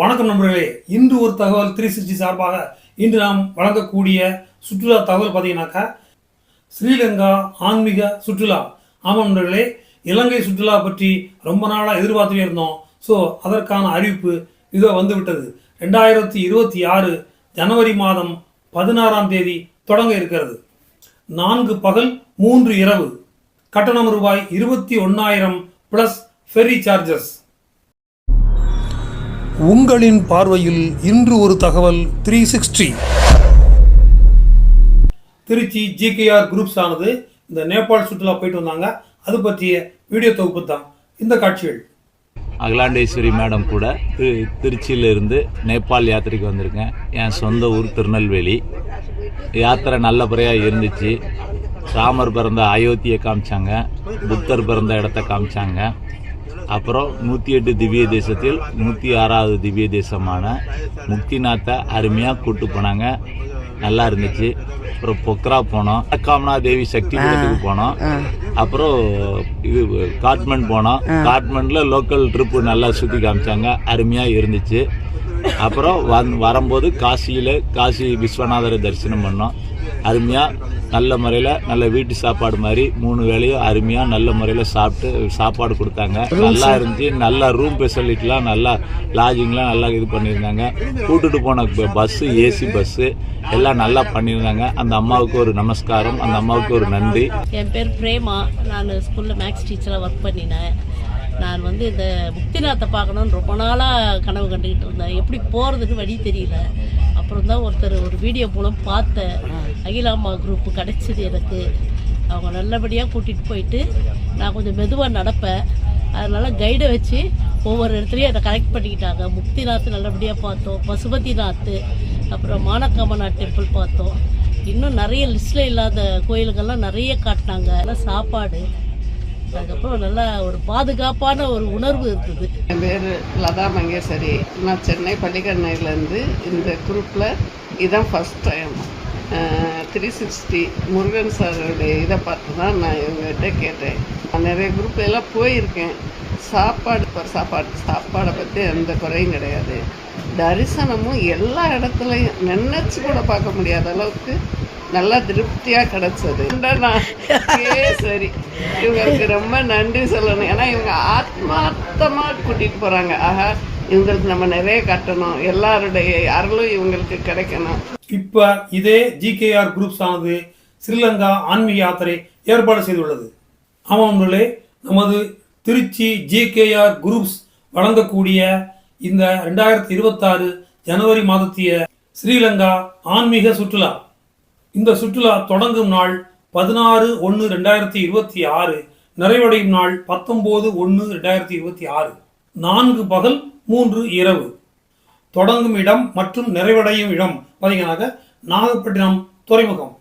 வணக்கம் நண்பர்களே. இன்று ஒரு தகவல் த்ரீ சிக்ஸ்டி சார்பாக இன்று நாம் வழங்கக்கூடிய சுற்றுலா தகவல் பார்த்தீங்கன்னாக்கா ஸ்ரீலங்கா ஆன்மீக சுற்றுலா. ஆமாம் நண்பர்களே இலங்கை சுற்றுலா பற்றி ரொம்ப நாளாக எதிர்பார்த்துட்டே இருந்தோம். ஸோ அதற்கான அறிவிப்பு இதோ வந்துவிட்டது. ரெண்டாயிரத்தி இருபத்தி ஆறு ஜனவரி மாதம் பதினாறாம் தேதி தொடங்க இருக்கிறது. நான்கு பகல் மூன்று இரவு. கட்டணம் ரூபாய் இருபத்தி ஒன்றாயிரம் ப்ளஸ் ஃபெரி சார்ஜஸ் உங்களின் பார்வையில் இன்று ஒரு தகவல் three sixty Trichy GKR groups ஆனது இந்த நேபாள் சுற்றுலா போயிட்டு வந்தாங்க. அது பற்றிய வீடியோ தொகுப்பு தான். இந்த காட்சிகள். அகிலாண்டேஸ்வரி மேடம் கூட திரு திருச்சியிலிருந்து நேபாள் யாத்திரைக்கு வந்திருக்கேன். என் சொந்த ஊர் திருநெல்வேலி. யாத்திரை நல்லபடியாக இருந்துச்சு. ராமர் பிறந்த அயோத்தியை காமிச்சாங்க. புத்தர் பிறந்த இடத்த காமிச்சாங்க. அப்புறம் நூற்றி எட்டு திவ்ய தேசத்தில் நூற்றி ஆறாவது திவ்ய தேசமான முக்திநாத்தை அருமையாக கூட்டு போனாங்க. நல்லா இருந்துச்சு. அப்புறம் பொக்ரா போனோம். காமனா தேவி சக்தி பீடத்துக்கு போனோம். அப்புறம் இது காட்மண்ட் போனோம். காட்மண்ட்ல லோக்கல் ட்ரிப்பு நல்லா சுற்றி காமிச்சாங்க. அருமையாக இருந்துச்சு. அப்புறம் வந் வரும்போது காசியில் காசி விஸ்வநாதரை தரிசனம் பண்ணோம். அருமையாக நல்ல முறையில் நல்ல வீட்டு சாப்பாடு மாதிரி மூணு வேலையும் அருமையாக நல்ல முறையில் சாப்பிட்டு சாப்பாடு கொடுத்தாங்க. நல்லா இருந்துச்சு. நல்லா ரூம் ஃபெசிலிட்டிலாம் நல்லா லாட்ஜிங்லாம் நல்லா இது பண்ணியிருந்தாங்க. கூட்டுட்டு போன பஸ்ஸு ஏசி பஸ்ஸு எல்லாம் நல்லா பண்ணியிருந்தாங்க. அந்த அம்மாவுக்கு ஒரு நமஸ்காரம் அந்த அம்மாவுக்கு ஒரு நன்றி. என் பேர் பிரேமா. நான் ஸ்கூலில் மேக்ஸ் டீச்சராக ஒர்க் பண்ணினேன். நான் வந்து இந்த முக்திநாத்தை பார்க்கணுன்னு ரொம்ப நாளாக கனவு கண்டுக்கிட்டு இருந்தேன். எப்படி போகிறதுன்னு வழி தெரியல. அப்புறம் தான் ஒருத்தர் ஒரு வீடியோ மூலம் பார்த்தேன். அகிலாம்மா குரூப்பு கிடைச்சிது எனக்கு. அவங்க நல்லபடியாக கூட்டிகிட்டு போயிட்டு நான் கொஞ்சம் மெதுவாக நடப்பேன். அதனால் கைடை வச்சு ஒவ்வொரு இடத்துலையும் அதை கரெக்ட் பண்ணிக்கிட்டாங்க. முக்திநாத் நல்லபடியாக பார்த்தோம். பசுபதிநாத் அப்புறம் மானக்காமநாத் டெம்பிள் பார்த்தோம். இன்னும் நிறைய லிஸ்ட்டில் இல்லாத கோயிலுக்கெல்லாம் நிறைய காட்டினாங்க. எல்லாம் சாப்பாடு. அதுக்கப்புறம் நல்லா ஒரு பாதுகாப்பான ஒரு உணர்வு இருந்தது. என் பேர் லதா மங்கேஸ்வரி. நான் சென்னை பள்ளிக்கரணையிலேருந்து இந்த குரூப்பில் இதுதான் first time three sixty Murugan சாருடைய இதை பார்த்து தான் நான் இவங்ககிட்ட கேட்டேன். நான் நிறைய குரூப் எல்லாம் போயிருக்கேன். சாப்பாடு இப்போ சாப்பாடு சாப்பாடை பற்றி எந்த குறையும் கிடையாது. தரிசனமும் எல்லா இடத்துலையும் நினச்சி கூட பார்க்க முடியாத அளவுக்கு நல்லா திருப்தியாக கிடச்சது. சரி. இவங்களுக்கு ரொம்ப நன்றி சொல்லணும். ஏன்னா இவங்க ஆத்மார்த்தமாக கூட்டிகிட்டு போகிறாங்க ஆஹா இவங்களுக்கு நம்ம நிறைய கட்டணும். எல்லாருடைய அருளும் இவங்களுக்கு கிடைக்கணும். இப்போ இதே ஜிகேஆர் குரூப்ஸ் ஆனது ஸ்ரீலங்கா ஆன்மீக யாத்திரை ஏற்பாடு செய்துள்ளது. ஆமாம் நமது திருச்சி ஜிகேஆர் குரூப்ஸ் வழங்கக்கூடிய இந்த ரெண்டாயிரத்தி இருபத்தாறு ஜனவரி மாதத்திய ஸ்ரீலங்கா ஆன்மீக சுற்றுலா. இந்த சுற்றுலா தொடங்கும் நாள் பதினாறு ஒன்று ரெண்டாயிரத்தி இருபத்தி ஆறு நிறைவடையும் நாள் பத்தொம்போது ஒன்று ரெண்டாயிரத்தி இருபத்தி ஆறு. நான்கு பகல் மூன்று இரவு. தொடங்கும் இடம் மற்றும் நிறைவடையும் இடம். பார்த்தீங்கன்னாக்க நாகப்பட்டினம் துறைமுகம்.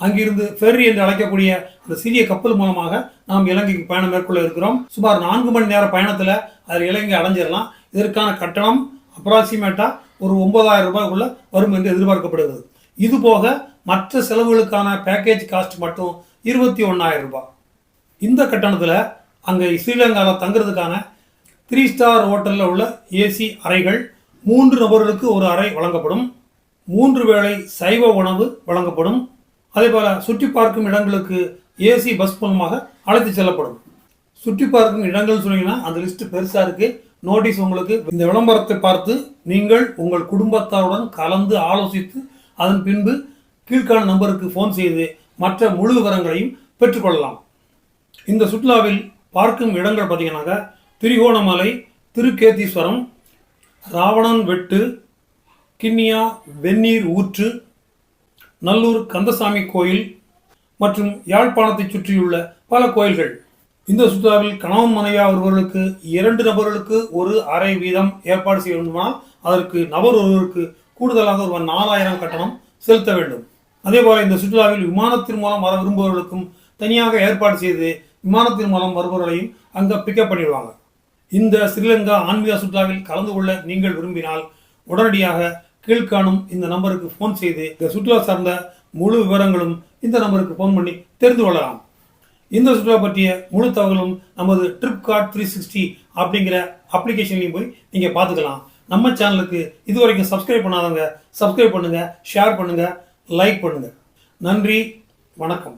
அங்கிருந்து ஃபெர்ரி என்று அழைக்கக்கூடிய அந்த சிறிய கப்பல் மூலமாக நாம் இலங்கைக்கு பயணம் மேற்கொள்ள இருக்கிறோம். சுமார் நான்கு மணி நேர பயணத்தில் அதில் இலங்கை அடைஞ்சிடலாம் இதற்கான கட்டணம் அப்ராக்சிமேட்டாக ஒரு ஒன்பதாயிரம் ரூபாய்க்குள்ள வரும் என்று எதிர்பார்க்கப்படுகிறது. இது போக மற்ற செலவுகளுக்கான பேக்கேஜ் காஸ்ட் மட்டும் இருபத்தி ஒன்றாயிரம் ரூபாய். இந்த கட்டணத்தில் அங்கே ஸ்ரீலங்காவில் தங்குறதுக்கான த்ரீ ஸ்டார் ஹோட்டலில் உள்ள ஏசி அறைகள் மூன்று நபர்களுக்கு ஒரு அறை வழங்கப்படும். மூன்று வேளை சைவ உணவு வழங்கப்படும். அதே போல் சுற்றி பார்க்கும் இடங்களுக்கு ஏசி பஸ் மூலமாக அழைத்து செல்லப்படும். சுற்றி பார்க்கும் இடங்கள் சொன்னீங்கன்னா அந்த லிஸ்ட் பெருசாக இருக்குது நோட்டீஸ் உங்களுக்கு இந்த விளம்பரத்தை பார்த்து நீங்கள் உங்கள் குடும்பத்தாருடன் கலந்து ஆலோசித்து அதன் பின்பு கீழ்காண நம்பருக்கு ஃபோன் செய்து மற்ற முழு விவரங்களையும் பெற்றுக்கொள்ளலாம் இந்த சுற்றுலாவில் பார்க்கும் இடங்கள் பார்த்தீங்கன்னாக்கா திரிகோணமலை திருக்கேதீஸ்வரம் ராவணன் வெட்டு கிண்ணியா வெந்நீர் ஊற்று நல்லூர் கந்தசாமி கோயில் மற்றும் யாழ்ப்பாணத்தை சுற்றியுள்ள பல கோயில்கள். இந்த சுற்றுலாவில் கணவன் மனைவியா ஒருவர்களுக்கு இரண்டு நபர்களுக்கு ஒரு அறை வீதம் ஏற்பாடு செய்ய வேண்டுமானால் அதற்கு நபர் ஒருவருக்கு கூடுதலாக ஒரு நாலாயிரம் கட்டணம் செலுத்த வேண்டும். அதேபோல இந்த சுற்றுலாவில் விமானத்தின் மூலம் வர விரும்புபவர்களுக்கும் தனியாக ஏற்பாடு செய்து விமானத்தின் மூலம் வருபவர்களையும் அங்கே பிக்கப் பண்ணிடுவாங்க. இந்த ஸ்ரீலங்கா ஆன்மீக சுற்றுலாவில் கலந்து கொள்ள நீங்கள் விரும்பினால் உடனடியாக கீழ்காணும் இந்த நம்பருக்கு ஃபோன் செய்து இந்த சுற்றுலா சார்ந்த முழு விவரங்களும் இந்த நம்பருக்கு ஃபோன் பண்ணி தெரிந்து கொள்ளலாம். இந்த சுற்றுலா பற்றிய முழு தகவலும் நமது ட்ரிப் கார்ட் த்ரீ சிக்ஸ்டி அப்படிங்கிற அப்ளிகேஷன்லையும் போய் நீங்கள் பார்த்துக்கலாம். நம்ம சேனலுக்கு இது வரைக்கும் சப்ஸ்கிரைப் பண்ணாதவங்க சப்ஸ்கிரைப் பண்ணுங்கள் ஷேர் பண்ணுங்கள் லைக் பண்ணுங்கள் நன்றி வணக்கம்.